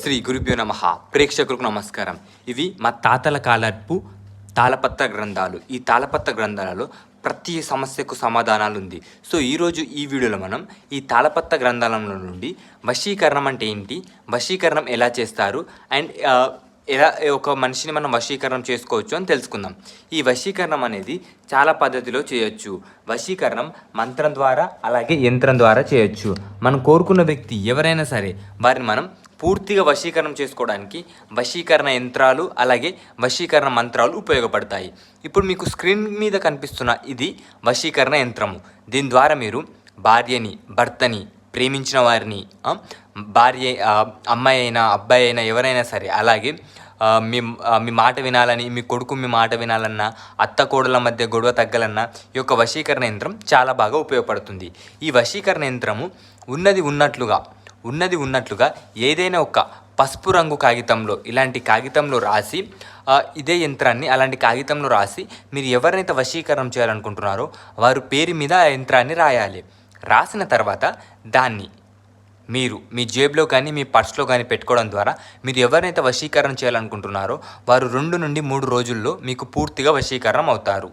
శ్రీ గురుభ్యో నమ. ప్రేక్షకులకు నమస్కారం. ఇవి మా తాతల కాలపు తాళపత్ర గ్రంథాలు. ఈ తాళపత్ర గ్రంథాలలో ప్రతి సమస్యకు సమాధానాలు ఉంది సో ఈరోజు ఈ వీడియోలో మనం ఈ తాళపత్ర గ్రంథాలలో నుండి వశీకరణం అంటే ఏంటి? వశీకరణం ఎలా చేస్తారు? అండ్ ఎలా ఒక మనిషిని మనం వశీకరణం చేసుకోవచ్చు అని తెలుసుకుందాం. ఈ వశీకరణం అనేది చాలా పద్ధతిలో చేయొచ్చు. వశీకరణం మంత్రం ద్వారా అలాగే యంత్రం ద్వారా చేయొచ్చు. మనం కోరుకున్న వ్యక్తి ఎవరైనా సరే వారిని మనం పూర్తిగా వశీకరణం చేసుకోవడానికి వశీకరణ యంత్రాలు అలాగే వశీకరణ మంత్రాలు ఉపయోగపడతాయి. ఇప్పుడు మీకు స్క్రీన్ మీద కనిపిస్తున్న ఇది వశీకరణ యంత్రము. దీని ద్వారా మీరు భార్యని భర్తని ప్రేమించిన వారిని భార్య అమ్మాయి అయినా అబ్బాయి అయినా ఎవరైనా సరే అలాగే మీ మీ మాట వినాలని మీ కొడుకు మీ మాట వినాలన్నా అత్త కోడల మధ్య గొడవ తగ్గాలన్నా ఈ యొక్క వశీకరణ యంత్రం చాలా బాగా ఉపయోగపడుతుంది. ఈ వశీకరణ యంత్రము ఉన్నది ఉన్నట్లుగా ఉన్నది ఉన్నట్లుగా ఏదైనా ఒక పసుపు రంగు కాగితంలో ఇలాంటి కాగితంలో రాసి ఇదే యంత్రాన్ని అలాంటి కాగితంలో రాసి మీరు ఎవరినైతే వశీకరణం చేయాలనుకుంటున్నారో వారు పేరు మీద ఆ యంత్రాన్ని రాయాలి. రాసిన తర్వాత దాన్ని మీరు మీ జేబులో కానీ మీ పర్స్లో కానీ పెట్టుకోవడం ద్వారా మీరు ఎవరినైతే వశీకరణ చేయాలనుకుంటున్నారో వారు రెండు నుండి మూడు రోజుల్లో మీకు పూర్తిగా వశీకరణం అవుతారు.